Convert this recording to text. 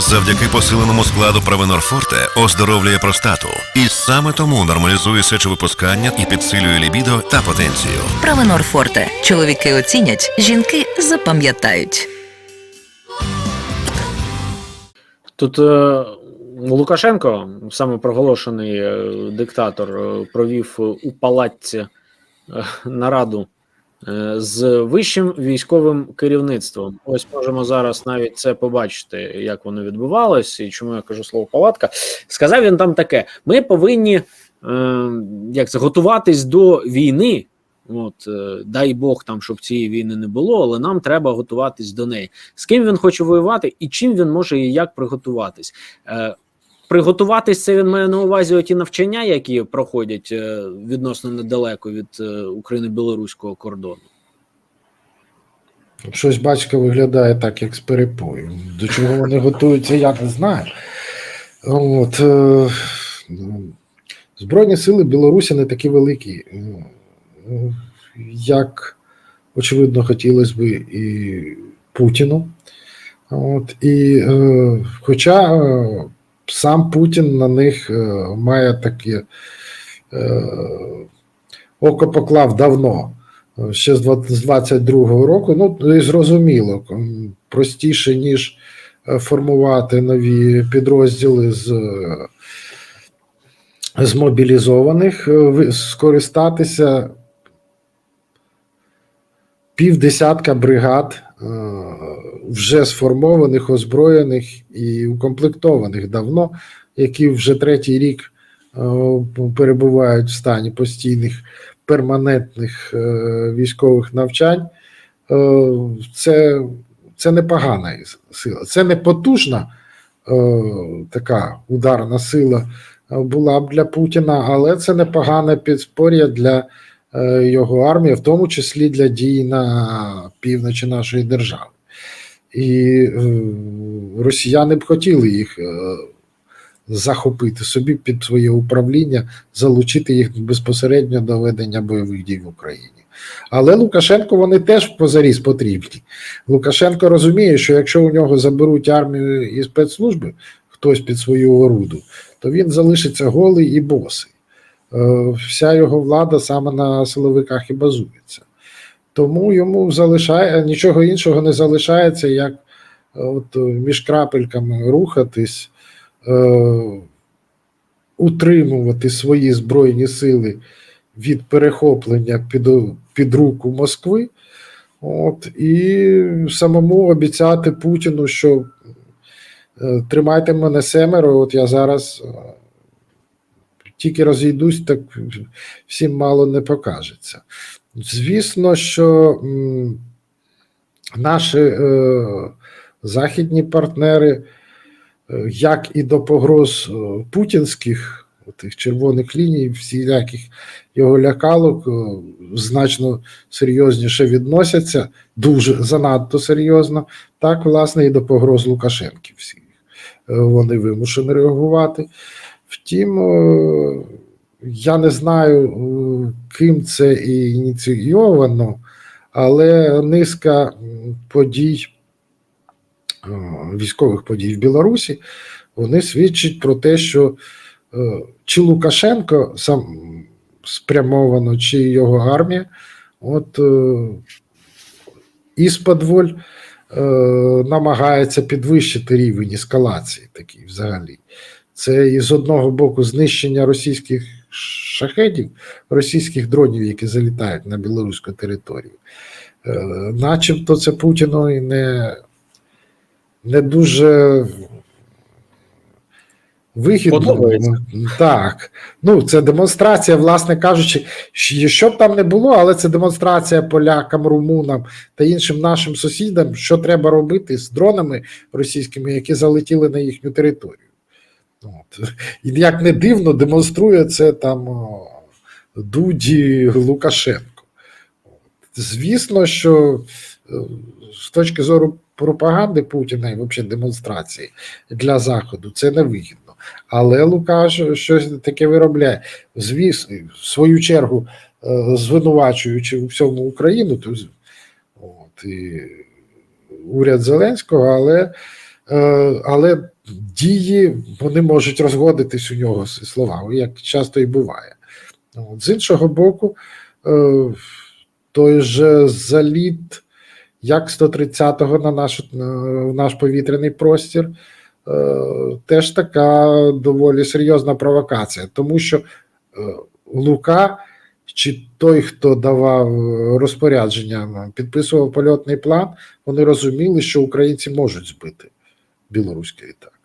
Завдяки посиленому складу Провенор Форте оздоровлює простату. І саме тому нормалізує сечовипускання і підсилює лібідо та потенцію. Правенор Форте. Чоловіки оцінять, жінки запам'ятають. Тут е, Лукашенко, самопроголошений е, диктатор, е, провів у палаці е, нараду з вищим військовим керівництвом. Ось можемо зараз навіть це побачити, як воно відбувалось, і чому я кажу слово палатка. Сказав він там таке: ми повинні е, як це, готуватись до війни. От, е, дай Бог там, щоб цієї війни не було, але нам треба готуватись до неї. З ким він хоче воювати і чим він може і як приготуватись. Приготуватись це він має на увазі оті навчання, які проходять е, відносно недалеко від е, України-білоруського кордону. Щось батько виглядає так, як з перепою. До чого вони готуються, я не знаю. От, е, Збройні сили Білорусі не такі великі, е, як, очевидно, хотілося б і Путіну. От, і, хоча сам Путін на них е, має таке е, око поклав давно ще з 20 22-го року. Ну і зрозуміло, простіше ніж е, формувати нові підрозділи з, е, мобілізованих, е, скористатися півдесятка бригад е, вже сформованих, озброєних і укомплектованих давно, які вже третій рік е, перебувають в стані постійних перманентних е, військових навчань, це, це непогана сила. Це не потужна така ударна сила була б для Путіна, але це непогане підспор'я для його армії, в тому числі для дій на півночі нашої держави. І е, росіяни б хотіли їх е, захопити собі під своє управління, залучити їх безпосередньо до ведення бойових дій в Україні. Але Лукашенко вони теж позаріз потрібні. Лукашенко розуміє, що якщо у нього заберуть армію і спецслужби, хтось під свою оруду, то він залишиться голий і босий. Е, Вся його влада саме на силовиках і базується. Тому йому залишає нічого іншого не залишається, як е, от між крапельками рухатись, е, утримувати свої збройні сили від перехоплення під, під руку Москви, от, і самому обіцяти Путіну, що е, тримайте мене семеро, от я зараз е, тільки розійдусь, так всім мало не покажеться. Звісно, що наші е, західні партнери, е, як і до погроз е, путінських тих червоних ліній, всіляких його лякалок, е, значно серйозніше відносяться, дуже занадто серйозно, так, власне, і до погроз Лукашенків всіх. Вони вимушені реагувати. Втім, е, я не знаю, е, ким це і ініційовано, але низка подій, е, військових подій в Білорусі, вони свідчать про те, що чи Лукашенко сам спрямовано, чи його армія, от із-подволь е, намагається підвищити рівень ескалації такий взагалі. Це із одного боку знищення російських шахедів, російських дронів, які залітають на білоруську територію. Е, начебто це Путіну і не, не дуже. Подобається. Так. Ну, це демонстрація, власне кажучи, що б там не було, але це демонстрація полякам, румунам та іншим нашим сусідам, що треба робити з дронами російськими, які залетіли на їхню територію. От. І як не дивно, демонструє це там Дуді Лукашенко. Звісно, що е, з точки зору пропаганди Путіна і взагалі демонстрації для Заходу це невигідно. Але Лукаш щось таке виробляє. Звісно, в свою чергу, е, звинувачуючи у всьому Україну, то от, і уряд Зеленського, але Е, але дії вони можуть розгодитись у нього з слова, як часто і буває. От, з іншого боку, е, той же заліт як 130-го на наш, на наш повітряний простір, е, теж така доволі серйозна провокація, тому що е, Лука чи той, хто давав розпорядження, підписував польотний план, вони розуміли, що українці можуть збити білоруський літак.